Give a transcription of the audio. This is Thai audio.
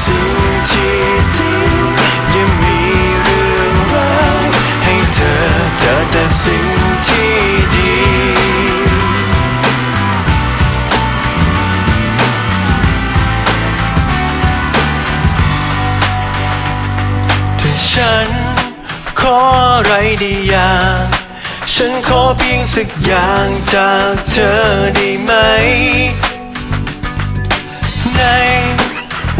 สิ่งที่ดียังมีเรื่องร้ายให้เธอเจอแต่สิ่งที่ดีถ้าฉันขออะไรได้อย่างฉันขอเพียงสักอย่างจากเธอได้ไหม